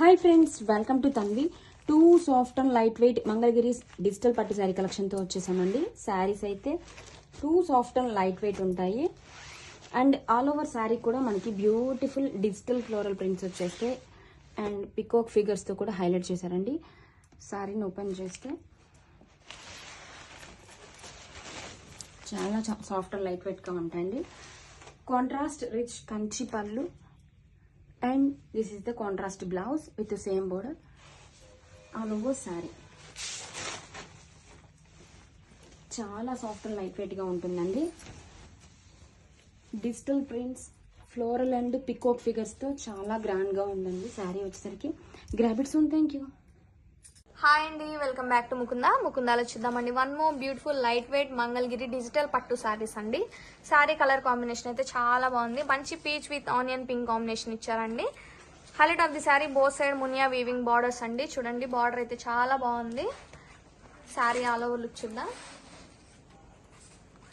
Hi friends welcome to Tanvi too soft and light weight Mangalagiri digital పట్టు శారీ కలెక్షన్తో వచ్చేసామండి. శారీస్ అయితే too soft and light weight ఉంటాయి. And all over sari కూడా మనకి బ్యూటిఫుల్ డిజిటల్ ఫ్లోరల్ ప్రింట్స్ వచ్చేస్తాయి అండ్ పికాక్ ఫిగర్స్తో కూడా హైలైట్ చేశారండి. శారీని ఓపెన్ చేస్తే చాలా సాఫ్ట్ అండ్ లైట్ వెయిట్గా ఉంటాయండి. Contrast rich Kanchi pallu and this is the contrast blouse with same border all over sari చాలా సాఫ్ట్ అండ్ లైట్ వెయిట్గా ఉంటుందండి digital prints floral and peacock ఫిగర్స్తో చాలా గ్రాండ్గా ఉందండి. శారీ వచ్చేసరికి. గ్రాబిట్స్ ఉంది థ్యాంక్ యూ హాయ్ అండి వెల్కమ్ బ్యాక్ టు ముకుంద. ముకుందాలో చూద్దామండి. One more beautiful light weight Mangalagiri digital పట్టు శారీస్ అండి. శారీ కలర్ కాంబినేషన్ అయితే చాలా బాగుంది. మంచి peach with onion pink combination ఇచ్చారండి. Highlight of the sari both side muniya weaving borders అండి. చూడండి బార్డర్ అయితే చాలా బాగుంది. శారీ ఆల్ ఓవర్ లుక్ చూద్దాం.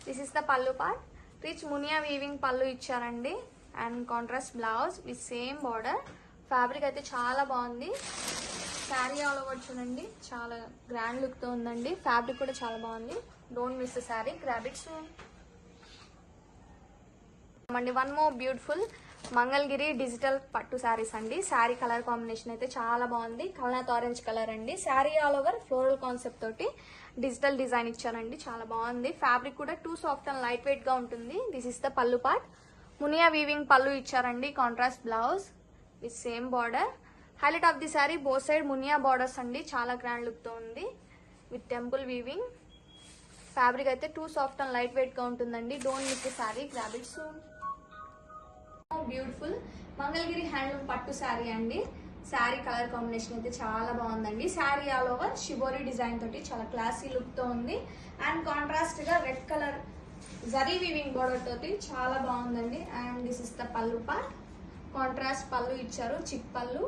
This is the pallu part rich muniya weaving pallu ఇచ్చారండి. And contrast blouse with same border fabric అయితే చాలా బాగుంది. శారీ ఆల్ ఓవర్ చూడండి. చాలా గ్రాండ్ లుక్తో ఉందండి. ఫ్యాబ్రిక్ కూడా చాలా బాగుంది. Don't miss sari grab it soon అండి one more beautiful Mangalagiri digital పట్టు శారీస్ అండి. శారీ కలర్ కాంబినేషన్ అయితే చాలా బాగుంది. కల్నాథ్ ఆరెంజ్ కలర్ అండి. Sari all over floral concept తోటి డిజిటల్ డిజైన్ ఇచ్చారండి. చాలా బాగుంది. ఫ్యాబ్రిక్ కూడా టూ సాఫ్ట్ అండ్ లైట్ వెయిట్గా ఉంటుంది. This is the pallu part muniya weaving pallu ఇచ్చారండి. Contrast blouse with same border highlight of the sari both side muniya borders అండి. చాలా గ్రాండ్ లుక్తో ఉంది. విత్ టెంపుల్ వీవింగ్ ఫ్యాబ్రిక్ అయితే too soft and light వెయిట్గా ఉంటుందండి. Don't miss the sari grab it soon beautiful Mangalagiri handloom పట్టు శారీ అండి. Sari colour combination అయితే చాలా బాగుందండి. Sari all over shibori design తోటి చాలా క్లాసీ లుక్తో ఉంది. అండ్ కాంట్రాస్ట్గా red colour zari weaving border తోటి చాలా బాగుందండి. And this is the pallu part contrast pallu ఇచ్చారు. Chic pallu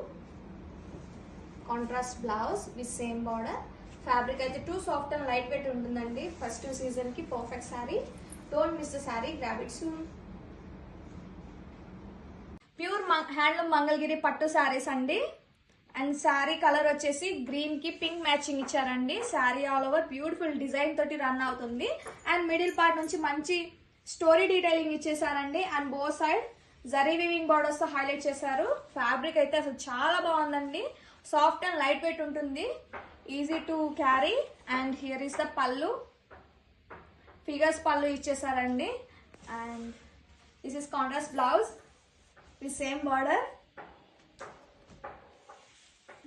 contrast blouse with same border fabric అయితే too soft and light weight ఉంటుందండి. ఫస్ట్ సీజన్కి perfect sari don't miss the sari grab it soon pure handloom Mangalagiri పట్టు శారీస్ అండి. And sari colour వచ్చేసి గ్రీన్కి pink matching ఇచ్చారండి. Sari all over beautiful design తోటి run అవుతుంది. అండ్ మిడిల్ పార్ట్ నుంచి మంచి story detailing ఇచ్చేసారండి. And both side zari weaving బార్డర్స్తో highlight చేశారు. ఫ్యాబ్రిక్ అయితే అసలు చాలా బాగుందండి. సాఫ్ట్ అండ్ లైట్ వెయిట్ ఉంటుంది. Easy to carry and here is the pallu. Figures pallu ఇచ్చేసారండి and this is contrast blouse with same border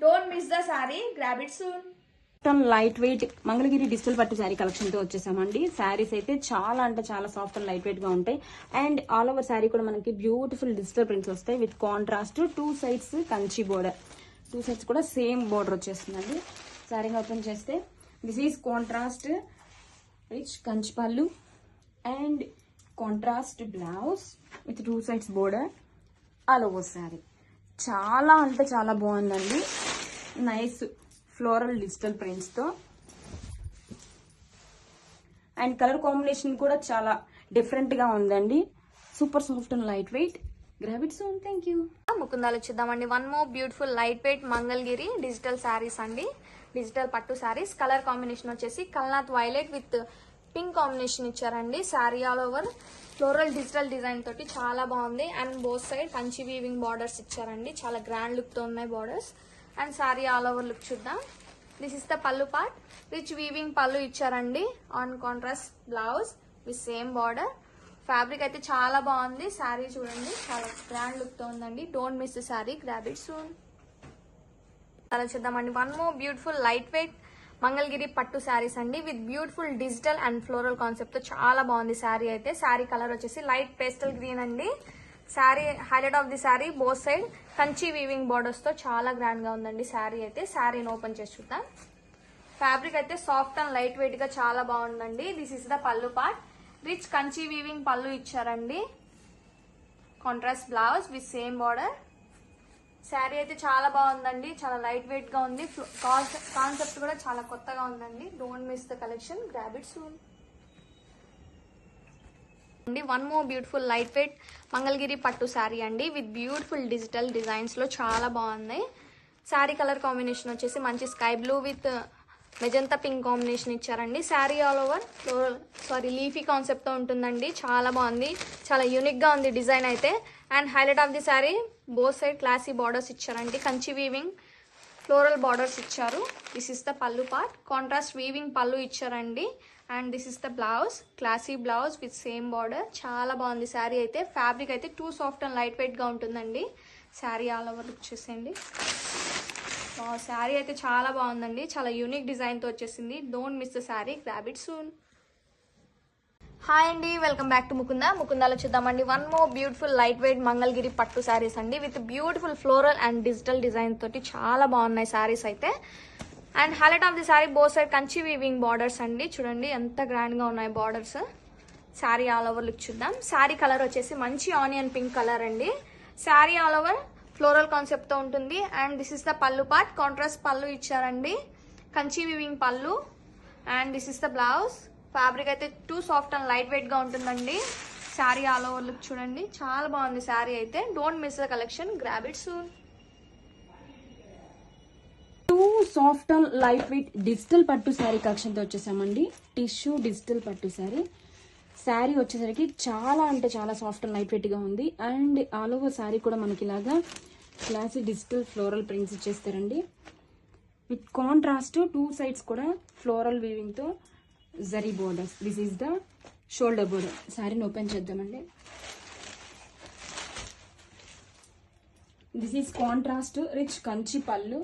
don't miss the sari Grab it. మొత్తం light weight Mangalagiri digital పట్టు శారీ కలెక్షన్తో వచ్చేసామండి. శారీస్ అయితే చాలా అంటే చాలా soft and light వెయిట్గా ఉంటాయి. అండ్ ఆల్ ఓవర్ శారీ కూడా మనకి బ్యూటిఫుల్ డిజిటల్ ప్రింట్స్ వస్తాయి with contrast two sides Kanchi border two sides కూడా సేమ్ బోర్డర్ వచ్చేస్తుందండి. శారీ ఓపెన్ చేస్తే this is contrast rich Kanchi pallu and contrast blouse with two sides border all over sari చాలా అంటే చాలా బాగుందండి. నైస్ ఫ్లోరల్ డిజిటల్ ప్రింట్స్తో and colour combination కూడా చాలా డిఫరెంట్గా ఉందండి. Super soft and light weight. Grab it soon thank you ముకుందాలు చూద్దామండి. One more beautiful light weight Mangalagiri digital saris అండి. డిజిటల్ పట్టు శారీస్ కలర్ కాంబినేషన్ వచ్చేసి కల్నాథ్ వైలెట్ విత్ పింక్ కాంబినేషన్ ఇచ్చారండి. Sari all over floral digital design తోటి చాలా బాగుంది. And both side Kanchi weaving borders ఇచ్చారండి. చాలా గ్రాండ్ లుక్తో ఉన్నాయి borders and sari all over look చూద్దాం. This is the pallu part rich weaving pallu ఇచ్చారండి. On contrast blouse with same border fabric అయితే చాలా బాగుంది. శారీ చూడండి. చాలా గ్రాండ్ లుక్తో ఉందండి. Don't miss the sari grab it soon అలా చూద్దామండి. One more beautiful light weight Mangalagiri పట్టు శారీస్ అండి. With beautiful digital and floral కాన్సెప్ట్తో చాలా బాగుంది శారీ అయితే. శారీ కలర్ వచ్చేసి లైట్ పేస్టల్ గ్రీన్ అండి. Sari highlight of the sari both side Kanchi weaving బార్డర్స్తో చాలా గ్రాండ్గా ఉందండి శారీ అయితే. శారీని ఓపెన్ చేసి చూద్దాం. ఫ్యాబ్రిక్ అయితే సాఫ్ట్ అండ్ లైట్ వెయిట్గా చాలా బాగుందండి. This is the pallu part rich Kanchi weaving pallu ఇచ్చారండి. Contrast blouse with same border sari అయితే చాలా బాగుందండి. చాలా లైట్ వెయిట్గా ఉంది. కాన్సెప్ట్ కూడా చాలా కొత్తగా ఉందండి. Don't miss the collection grab its soon అండి. One more beautiful light weight Mangalagiri పట్టు శారీ అండి. విత్ బ్యూటిఫుల్ డిజిటల్ డిజైన్స్లో చాలా బాగుంది శారీ కలర్ కాంబినేషన్ వచ్చేసి మంచి sky blue with magenta pink combination ఇచ్చారండి. Sari all over floral sari leafy కాన్సెప్ట్తో ఉంటుందండి. చాలా బాగుంది. చాలా యూనిక్గా ఉంది డిజైన్ అయితే. And highlight of the sari both side classy borders ఇచ్చారండి. కంచి వీవింగ్ ఫ్లోరల్ బార్డర్స్ ఇచ్చారు. This is the pallu part contrast weaving pallu ఇచ్చారండి. And this is the blouse classy blouse with same border చాలా బాగుంది. శారీ అయితే fabric అయితే too soft and light వెయిట్గా ఉంటుందండి. Sari all over look sari అయితే చాలా బాగుందండి. చాలా యూనిక్ డిజైన్తో వచ్చేసింది. Don't miss the sari grab it soon hi అండి వెల్కమ్ బ్యాక్ టు ముకుంద. ముకుందాలో చూద్దామండి. One more beautiful light weight Mangalagiri పట్టు శారీస్ అండి. With beautiful floral and digital design తోటి చాలా బాగున్నాయి శారీస్ అయితే. And highlight of the sari both side Kanchi weaving borders అండి. చూడండి ఎంత గ్రాండ్గా ఉన్నాయి borders sari all over look చూద్దాం. శారీ కలర్ వచ్చేసి మంచి ఆనియన్ పింక్ కలర్ అండి. శారీ ఆల్ ఓవర్ ఫ్లోరల్ కాన్సెప్ట్తో ఉంటుంది. And this is the pallu part contrast pallu ఇచ్చారండి. Kanchi weaving pallu. And this is the blouse fabric అయితే టూ సాఫ్ట్ అండ్ లైట్ వెయిట్గా ఉంటుందండి. శారీ ఆల్ ఓవర్ లుక్ చూడండి. చాలా బాగుంది శారీ అయితే. Don't miss the collection grab it soon too soft and light weight digital పట్టు శారీ కలెక్షన్తో వచ్చేసామండి. టిష్యూ డిజిటల్ పట్టు శారీ. శారీ వచ్చేసరికి చాలా అంటే చాలా సాఫ్ట్ అండ్ లైట్ వెయిట్గా ఉంది. అండ్ ఆల్ ఓవర్ శారీ కూడా మనకి ఇలాగా క్లాసిక్ డిజిటల్ ఫ్లోరల్ ప్రింట్స్ ఇచ్చేస్తారండి. విత్ కాంట్రాస్ట్ టూ సైడ్స్ కూడా ఫ్లోరల్ వీవింగ్తో zari borders this is the shoulder border శారీని ఓపెన్ చేద్దామండి. This is contrast rich Kanchi pallu.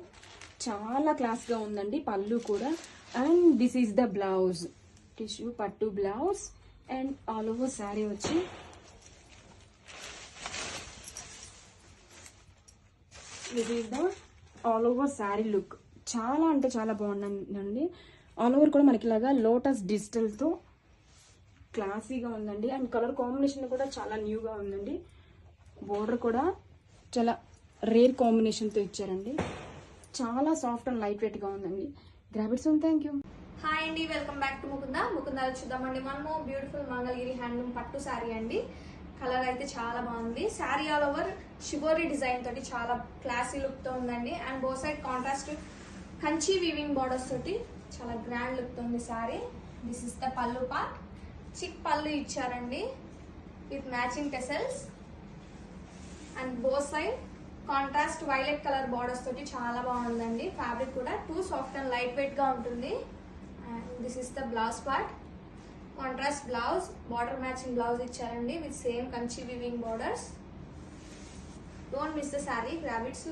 చాలా క్లాస్గా ఉందండి పళ్ళు కూడా. And this is the blouse tissue పట్టు blouse and all over sari వచ్చి this is the all over sari look చాలా అంటే చాలా బాగుందండి. ఆల్ ఓవర్ కూడా మనకి ఇలాగా లోటస్ డిజిటల్తో క్లాసీగా ఉందండి. అండ్ కలర్ కాంబినేషన్ కూడా చాలా న్యూగా ఉందండి. బోర్డర్ కూడా చాలా రేర్ కాంబినేషన్తో ఇచ్చారండి. చాలా సాఫ్ట్ అండ్ లైట్ వెయిట్గా ఉందండి. Grab its thank you hi అండి వెల్కమ్ బ్యాక్ టు ముకుంద ముకుందాలో చూద్దామండి. మనము బ్యూటిఫుల్ మంగళగిరి హ్యాండ్లూమ్ పట్టు శారీ అండి. కలర్ అయితే చాలా బాగుంది. Sari all over shibori design తోటి చాలా క్లాసీ లుక్తో ఉందండి. And both side contrast Kanchi weaving borders తోటి చాలా గ్రాండ్ లుక్ ఉంది sari this is the pallu part chic pallu ఇచ్చారండి. With matching tassels and both side contrast violet colour borders తోటి చాలా బాగుందండి. ఫ్యాబ్రిక్ కూడా టూ సాఫ్ట్ అండ్ లైట్ వెయిట్గా ఉంటుంది. And this is the blouse part contrast blouse border matching blouse ఇచ్చారండి. With same Kanchi weaving borders don't miss the sari grab its